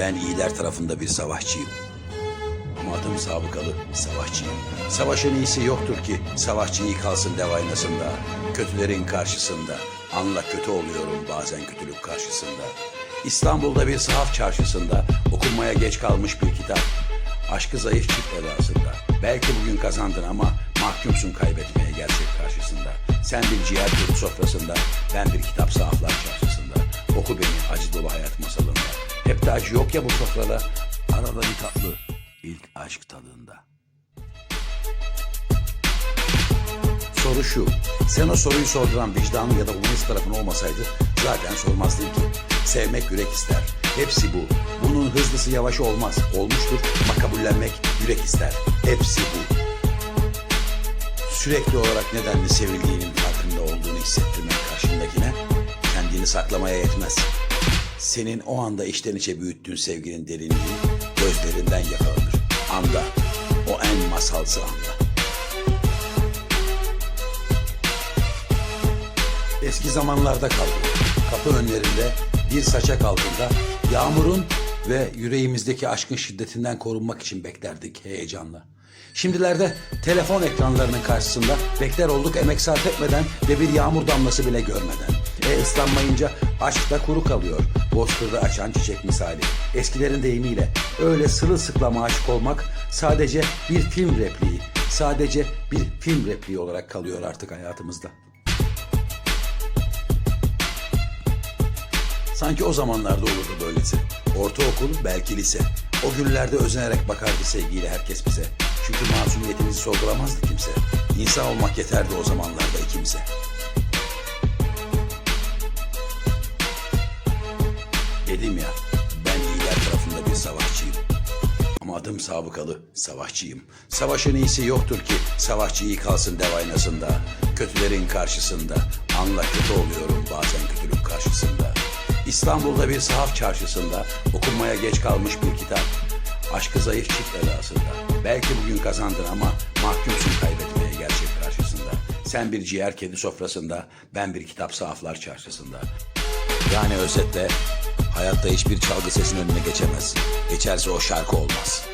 Ben iyiler tarafında bir savaşçıyım. Ama adım sabıkalı savaşçıyım. Savaşın iyisi yoktur ki savaşçı iyi kalsın dev aynasında. Kötülerin karşısında. Anla kötü oluyorum bazen kötülük karşısında. İstanbul'da bir sahaf çarşısında okunmaya geç kalmış bir kitap. Aşkı zayıf çift edasında. Belki bugün kazandın ama mahkumsun kaybetmeye gerçek karşısında. Sen bir ciğer sofrasında, ben bir kitap sahaflar çarşısında. Oku beni acı dolu hayat. Acı yok ya bu sofrada. Bir tatlı, ilk aşk tadında. Soru şu. Sen o soruyu sorduran vicdanın ya da humanist tarafın olmasaydı zaten sormazdın ki. Sevmek yürek ister. Hepsi bu. Bunun hızlısı yavaşı olmaz. Olmuştur ama kabullenmek yürek ister. Hepsi bu. Sürekli olarak nedenli sevildiğinin farkında olduğunu hissettirmek karşındakine kendini saklamaya yetmez. Senin o anda içten içe büyüttüğün sevginin derinliği gözlerinden yakalanır. Anda. O en masalsı anda. Eski zamanlarda kaldı. Kapı önlerinde bir saçak altında yağmurun ve yüreğimizdeki aşkın şiddetinden korunmak için beklerdik heyecanla. Şimdilerde telefon ekranlarının karşısında bekler olduk emek sarf etmeden ve bir yağmur damlası bile görmeden. E ıslanmayınca aşk da kuru kalıyor. Bozkırda açan çiçek misali. Eskilerin deyimiyle öyle sırılsıklama aşık olmak sadece bir film repliği, sadece bir film repliği olarak kalıyor artık hayatımızda. Sanki o zamanlarda olurdu böylesi. Ortaokul, belki lise. O günlerde özenerek bakardı sevgiyle herkes bize. Çünkü masumiyetimizi sorgulamazdı kimse. İnsan olmak yeterdi o zamanlarda ikimize. Dedim ya, ben iyiler tarafında bir savaşçıyım. Ama adım sabıkalı savaşçıyım. Savaşın iyisi yoktur ki savaşçı iyi kalsın dev aynasında. Kötülerin karşısında. Anla kötü oluyorum bazen kötülük karşısında. İstanbul'da bir sahaf çarşısında okunmaya geç kalmış bir kitap. Aşkı zayıf çift edasında. Belki bugün kazandın ama mahkumsun kaybetmeye gerçek karşısında. Sen bir ciğer kedi sofrasında, ben bir kitap sahaflar çarşısında. Yani özetle hayatta hiçbir çalgı sesinin önüne geçemez. Geçerse o şarkı olmaz.